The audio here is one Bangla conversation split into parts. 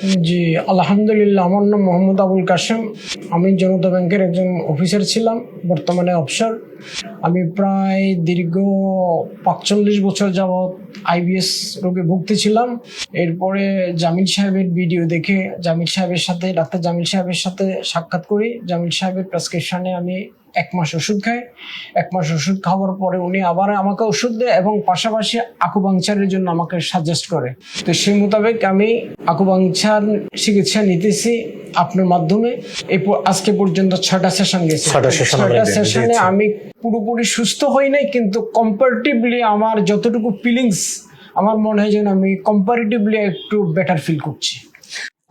জি, আলহামদুলিল্লাহ, আমার নাম মোহাম্মদ আবুল কাশেম। আমি জনতা ব্যাংকের একজন অফিসার ছিলাম, বর্তমানে অফিসার। আমি প্রায় দীর্ঘ পাঁচচল্লিশ বছর যাবৎ আইবিএস রোগে ভুগতেছিলাম এরপরে জামিল সাহেবের ভিডিও দেখে জামিল সাহেবের সাথে, ডাক্তার জামিল সাহেবের সাথে সাক্ষাৎ করি। জামিল সাহেবের প্রেসক্রিপশনে আমি এক মাস ওষুধ খাই এক মাস ওষুধ খাওয়ার পরে উনি আবার আমাকে ওষুধ দেয় এবং পাশাপাশি আকুপাংচারের জন্য আমাকে সাজেস্ট করে। তো সেই মোতাবেক আমি আকুপাংচার চিকিৎসা নিতেছি আপনার মাধ্যমে। এই আজকে পর্যন্ত ছটা সেশন গেছে। দিয়ে- সেশনে আমি পুরোপুরি সুস্থ হই নাই কিন্তু কম্পারেটিভলি আমার যতটুকু ফিলিংস আমার মনে হয় যেন আমি কম্পারেটিভলি একটু বেটার ফিল করছি।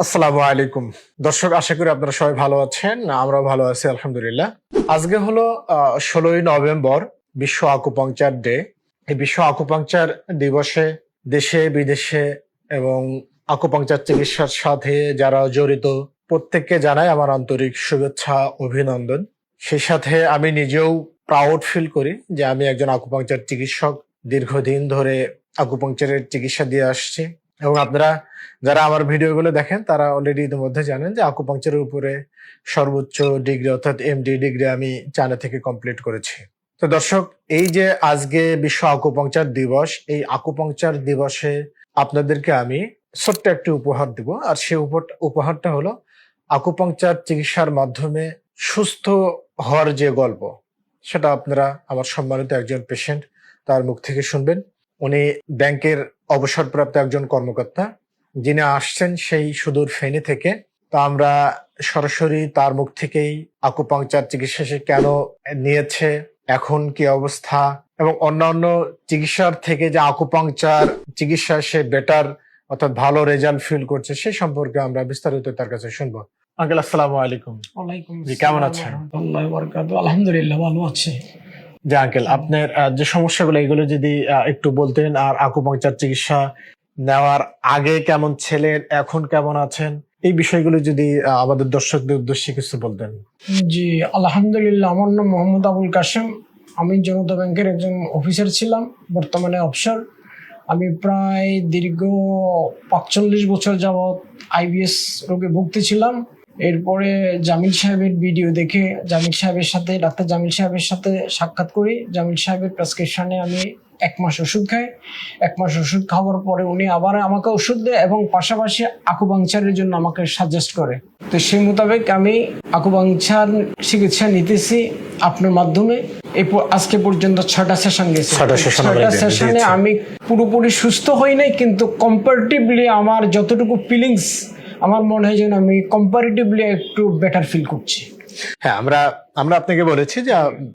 আসসালামু আলাইকুম। দর্শক, আশা করি আপনারা সবাই ভালো আছেন, আমরাও ভালো আছি, আলহামদুলিল্লাহ। আজকে হলো ষোলোই নভেম্বর, বিশ্ব আকুপাংচার ডে। এই বিশ্ব আকুপাংচার দিবসে দেশে, বিদেশে এবং আকুপাংচার চিকিৎসার সাথে যারা জড়িত, প্রত্যেককে জানাই আমার আন্তরিক শুভেচ্ছা, অভিনন্দন। সেই সাথে আমি নিজেও প্রাউড ফিল করি যে আমি একজন আকুপাংচার চিকিৎসক। দীর্ঘদিন ধরে আকুপাংচারের চিকিৎসা দিয়ে আসছি। এবং আপনারা যারা আমার ভিডিওগুলো দেখেন, তারা অলরেডি ইতিমধ্যে জানেন যে আকুপাংচারের উপরে সর্বোচ্চ ডিগ্রি অর্থাৎ এমডি ডিগ্রি আমি চায়না থেকে কমপ্লিট করেছি। তো দর্শক, এই যে আজকে বিশ্ব আকুপাংচার দিবস, এই আকুপাংচার দিবসে আপনাদেরকে আমি ছোট্ট একটি উপহার দিব। আর সে উপহার- উপহারটা হলো আকুপাংচার চিকিৎসার মাধ্যমে সুস্থ হওয়ার যে গল্প, সেটা আপনারা আমার সম্মানিত একজন পেশেন্ট তার মুখ থেকে শুনবেন। উনি ব্যাংকের অবসরপ্রাপ্ত একজন কর্মকর্তা যিনি আসছেন সেই সুদূর ফেনী থেকে। তো আমরা সরাসরি তার মুখ থেকেই আকুপাংচার চিকিৎসা সে কেন নিয়েছে এখন কি অবস্থা এবং অন্যান্য চিকিৎসার থেকে যে আকুপাংচার চিকিৎসা সে বেটার অর্থাৎ ভালো রেজাল্ট ফিল করছে সেই সম্পর্কে আমরা বিস্তারিত তার কাছে শুনব। আঙ্কেল আসসালামু আলাইকুম। কেমন আছেন? আলহামদুলিল্লাহ ভালো আছে। যে আঙ্কেল আপনার যে সমস্যাগুলো, এগুলো যদি একটু বলতেন, আর আকুপাংচার চিকিৎসা নেওয়ার আগে কেমন ছিলেন, এখন কেমন আছেন? এই বিষয়গুলো যদি আমাদের দর্শকদের উদ্দেশ্যে কিছু বলতেন। জি, আলহামদুলিল্লাহ, আমার নাম মোহাম্মদ আবুল কাশেম। আমি জনতা ব্যাংকের একজন অফিসার ছিলাম, বর্তমানে অফিসার আমি প্রায় দীর্ঘ পাঁচচল্লিশ বছর যাবৎ আইবিএস রোগে ভুগতেছিলাম এরপরে জামিল সাহেবের ভিডিও দেখে জামিল সাহেবের সাথে ডাক্তার জামিল সাহেবের সাথে সাক্ষাৎ করি। জামিল সাহেবের প্রেসক্রিপশনে আমি এক মাস ওষুধ খাই। এক মাস ওষুধ খাওয়ার পরে উনি আবার আমাকে ওষুধ দেয় এবং পাশাপাশি আকুপাংচারের জন্য আমাকে সাজেস্ট করে। তো সেই মোতাবেক আমি আকুপাংচার চিকিৎসা নিতেছি আপনার মাধ্যমে। এই আজকে পর্যন্ত ছটা সেশন গেছে। দিয়ে- সেশনে আমি পুরোপুরি সুস্থ হই নাই কিন্তু কম্পারেটিভলি আমার যতটুকু ফিলিংস আমার মনে হয় যেন আমি কম্পারেটিভলি একটু বেটার ফিল করছি। হ্যাঁ আমরা আমরা আপনাকে বলেছি যে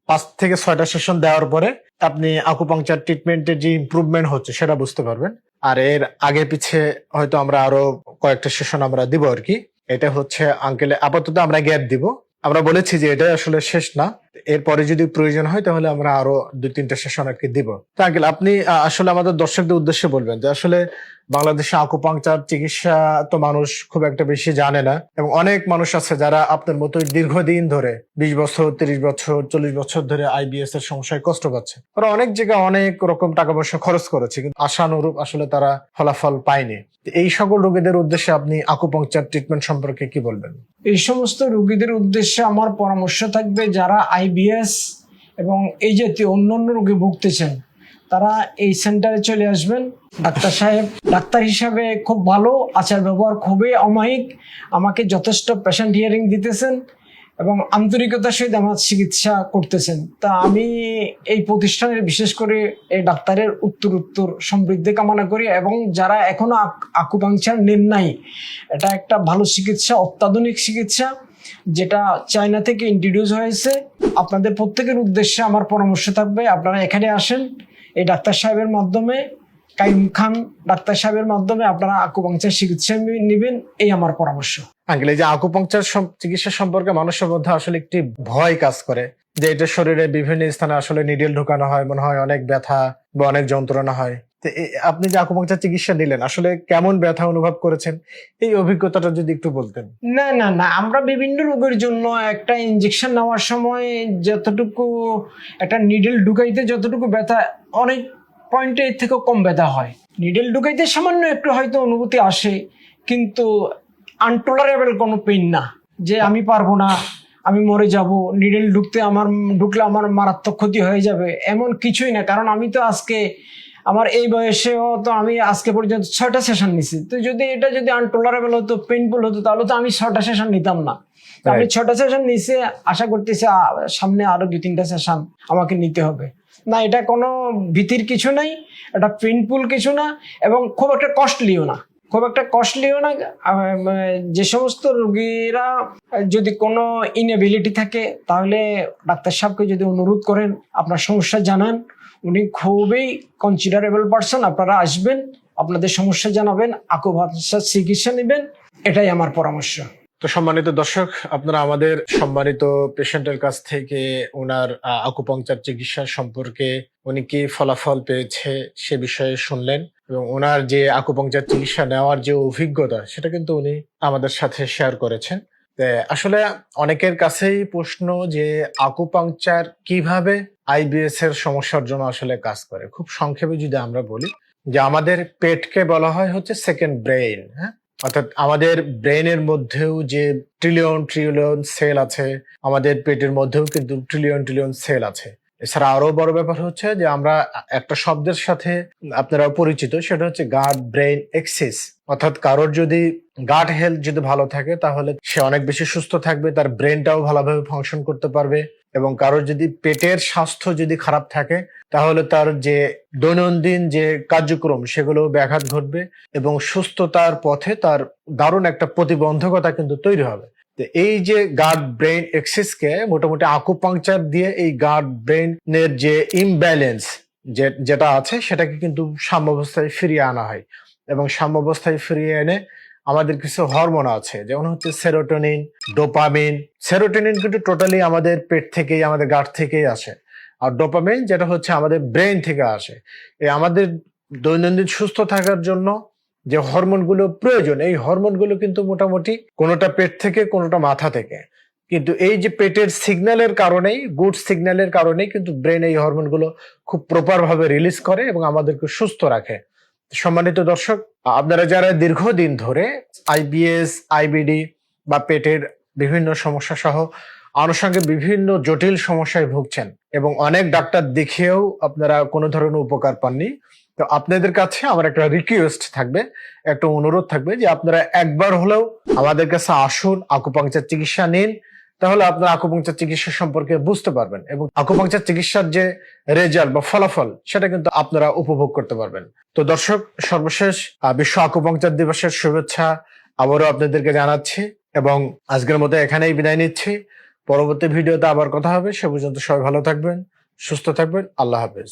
পাঁচ থেকে ছয়টা সেশন দেওয়ার পরে আপনি আকুপাংচার ট্রিটমেন্টের যে ইমপ্রুভমেন্ট হচ্ছে সেটা বুঝতে পারবেন। আর এর আগে পিছে হয়তো আমরা আরও কয়েকটা সেশন আমরা দিব আর কি। এটা হচ্ছে আঙ্কেলে আপাতত আমরা গ্যাপ দিব। আমরা বলেছি যে এটা আসলে শেষ না। এরপরে যদি প্রয়োজন হয়, তাহলে আমরা আরও দুই তিনটা সেশন আর কি দিব। তো আপনি আসলে আমাদের দর্শকদের উদ্দেশ্যে বলবেন যে আসলে বাংলাদেশে আকুপাংচার চিকিৎসা তো মানুষ খুব একটা বেশি জানে না এবং অনেক মানুষ আছে যারা আপনার মতোই দীর্ঘদিন ধরে, বিশ বছর, তিরিশ বছর, চল্লিশ বছর ধরে আইবিএস এর সমস্যায় কষ্ট পাচ্ছে। ওরা অনেক জায়গায় অনেক রকম টাকা পয়সা খরচ করেছে কিন্তু আশানুরূপ আসলে তারা ফলাফল পায়নি। এই সকল রোগীদের উদ্দেশ্যে আপনি আকুপাংচার ট্রিটমেন্ট সম্পর্কে কি বলবেন? এই সমস্ত রোগীদের উদ্দেশ্যে আমার পরামর্শ থাকবে যারা আইবিএস এবং এই জাতীয় অন্য অন্য রোগে ভুগতেছেন, তারা এই সেন্টারে চলে আসবেন। ডাক্তার সাহেব, ডাক্তার হিসাবে খুব ভালো, আচার ব্যবহার খুবই অমায়িক, আমাকে যথেষ্ট পেশেন্ট হিয়ারিং দিতেছেন এবং আন্তরিকতার সহিত আমার চিকিৎসা করতেছেন। তা আমি এই প্রতিষ্ঠানের বিশেষ করে এই ডাক্তারের উত্তর উত্তর সমৃদ্ধি কামনা করি এবং যারা এখনও আকুপাংচার নেন নাই, এটা একটা ভালো চিকিৎসা, অত্যাধুনিক চিকিৎসা। যেটা চায়না থেকে ইন্ট্রোডিউস হয়েছে, আপনাদের প্রত্যেকের উদ্দেশ্যে আমার পরামর্শ থাকবে, আপনারা এখানে আসেন, এই ডাক্তার সাহেবের মাধ্যমে, কাইম খান ডাক্তার সাহেবের মাধ্যমে আপনারা আকুপাংচার চিকিৎসা নেবেন, এই আমার পরামর্শ। আঙ্কেল, এই যে আকুপাংচার চিকিৎসা সম্পর্কে মানুষের মধ্যে আসলে একটি ভয় কাজ করে, যে এটা শরীরে বিভিন্ন স্থানে আসলে নিডেল ঢুকানো হয়, মনে হয় অনেক ব্যথা বা অনেক যন্ত্রণা হয়। আপনি যে আকুপাংচার চিকিৎসা নিলেন, আসলে কেমন ব্যথা অনুভব করেছেন? এই অভিজ্ঞতাটা যদি একটু বলতেন। না না না, আমরা বিভিন্ন রোগের জন্য একটা ইনজেকশন নেওয়ার সময় যতটুকু একটা নিডেল ঢুকাইতে যতটুকু ব্যথা, অনেক পয়েন্টে এর থেকেও কম ব্যথা হয়। নিডেল ঢুকাইতে সামান্য একটু হয়তো অনুভূতি আসে, কিন্তু আনটোলারেবল কোনো পেন না। যে আমি পারব না, আমি মরে যাব নিডেল ঢুকতে আমার, ঢুকলে আমার মারাত্মক ক্ষতি হয়ে যাবে, এমন কিছুই না। কারণ আমি তো আজকে আমার এই বয়সেও তো আমি আজকে পর্যন্ত ছয়টা সেশন নিছি। তো যদি এটা যদি আনটোলারেবল হতো পেইনফুল হতো তাহলে তো আমি ছয়টা সেশন নিতাম না। আমি. ছটা সেশন নিছে আশা করতেছি সামনে আরও দুই তিনটা সেশন আমাকে নিতে হবে। না এটা কোনো ভীতির কিছু নাই এটা পেইনফুল কিছু না এবং খুব একটা কস্টলিও না। খুব একটা কস্টলিও না যে সমস্ত রোগীরা যদি কোনো ইনএবিলিটি থাকে তাহলে ডাক্তার সাহেবকে যদি অনুরোধ করেন আপনার সমস্যা জানান। উনি খুবই কনসিডারেবল পারসন আপনারা আসবেন, আপনাদের সমস্যা জানাবেন আকুভাষার চিকিৎসা নেবেন, এটাই আমার পরামর্শ। তো সম্মানিত দর্শক, আপনারা আমাদের সম্মানিত পেশেন্টের কাছ থেকে ওনার আকুপাংচার চিকিৎসা সম্পর্কে উনি কি ফলাফল পেয়েছে সে বিষয়ে শুনলেন এবং ওনার যে আকুপাংচার চিকিৎসা নেওয়ার যে অভিজ্ঞতা, সেটা কিন্তু উনি আমাদের সাথে শেয়ার করেছেন। আসলে অনেকের কাছেই প্রশ্ন যে আকুপাংচার কীভাবে আইবিএস এর সমস্যার জন্য আসলে কাজ করে। খুব সংক্ষেপে যদি আমরা বলি যে আমাদের পেটকে বলা হয় হচ্ছে সেকেন্ড ব্রেইন হ্যাঁ? অর্থাৎ আমাদের ব্রেনের মধ্যেও যে ট্রিলিয়ন ট্রিলিয়ন সেল আছে, আমাদের পেটের মধ্যেও কিন্তু ট্রিলিয়ন ট্রিলিয়ন সেল আছে। এছাড়া আরও বড় ব্যাপার হচ্ছে যে আমরা একটা শব্দের সাথে আপনারা পরিচিত, সেটা হচ্ছে গার্ড ব্রেন এক্সিস অর্থাৎ কারোর যদি গার্ড হেলথ যদি ভালো থাকে, তাহলে সে অনেক বেশি সুস্থ থাকবে, তার ব্রেনটাও ভালোভাবে ফাংশন করতে পারবে। এবং কারোর যদি পেটের স্বাস্থ্য যদি খারাপ থাকে, তাহলে তার যে দৈনন্দিন যে কার্যক্রম সেগুলো ব্যাঘাত ঘটবে এবং সুস্থতার পথে তার দারুণ একটা প্রতিবন্ধকতা কিন্তু তৈরি হবে। এই যে গার্ড ব্রেন এক্সিসকে মোটামুটি আকুপাংচার দিয়ে এই গার্ড ব্রেনের যে ইমব্যালেন্স যেটা আছে, সেটাকে কিন্তু সাম্যাবস্থায় ফিরিয়ে আনা হয়। এবং সাম্যাবস্থায় ফিরিয়ে এনে আমাদের কিছু হরমোন আছে, যেমন হচ্ছে সেরোটোনিন ডোপামিন সেরোটোনিন কিন্তু টোটালি আমাদের পেট থেকেই, আমাদের গাট থেকেই আসে। আর ডোপামিন যেটা হচ্ছে আমাদের ব্রেন থেকে আসে। এই আমাদের দৈনন্দিন সুস্থ থাকার জন্য যে হরমোনগুলো প্রয়োজন, এই হরমোনগুলো কিন্তু মোটামুটি কোনোটা পেট থেকে, কোনোটা মাথা থেকে। কিন্তু এই যে পেটের সিগন্যালের কারণেই, গুড সিগন্যালের কারণেই কিন্তু ব্রেন এই হরমোনগুলো খুব প্রপারভাবে রিলিজ করে এবং আমাদেরকে সুস্থ রাখে। সম্মানিত দর্শক, আপনারা যারা দীর্ঘদিন ধরে আইবিএস আইবিডি বা পেটের বিভিন্ন সমস্যা সহ আনুষঙ্গিক বিভিন্ন জটিল সমস্যায় ভুগছেন এবং অনেক ডাক্তার দেখিয়েও আপনারা কোনো ধরনের উপকার পাননি, তো আপনাদের কাছে আমার একটা রিকোয়েস্ট থাকবে, একটা অনুরোধ থাকবে যে আপনারা একবার হলেও আমাদের কাছে আসুন আকুপাংচার চিকিৎসা নিন তাহলে আপনারা আকুপাংচার চিকিৎসা সম্পর্কে বুঝতে পারবেন এবং আকুপাংচার চিকিৎসার যে রেজাল্ট বা ফলাফল, সেটা কিন্তু আপনারা উপভোগ করতে পারবেন। তো দর্শক, সর্বশেষ বিশ্ব আকুপাংচার দিবসের শুভেচ্ছা আবারও আপনাদেরকে জানাচ্ছি এবং আজকের মতো এখানেই বিদায় নিচ্ছি। পরবর্তী ভিডিওতে আবার কথা হবে। সে পর্যন্ত সবাই ভালো থাকবেন, সুস্থ থাকবেন। আল্লাহ হাফেজ।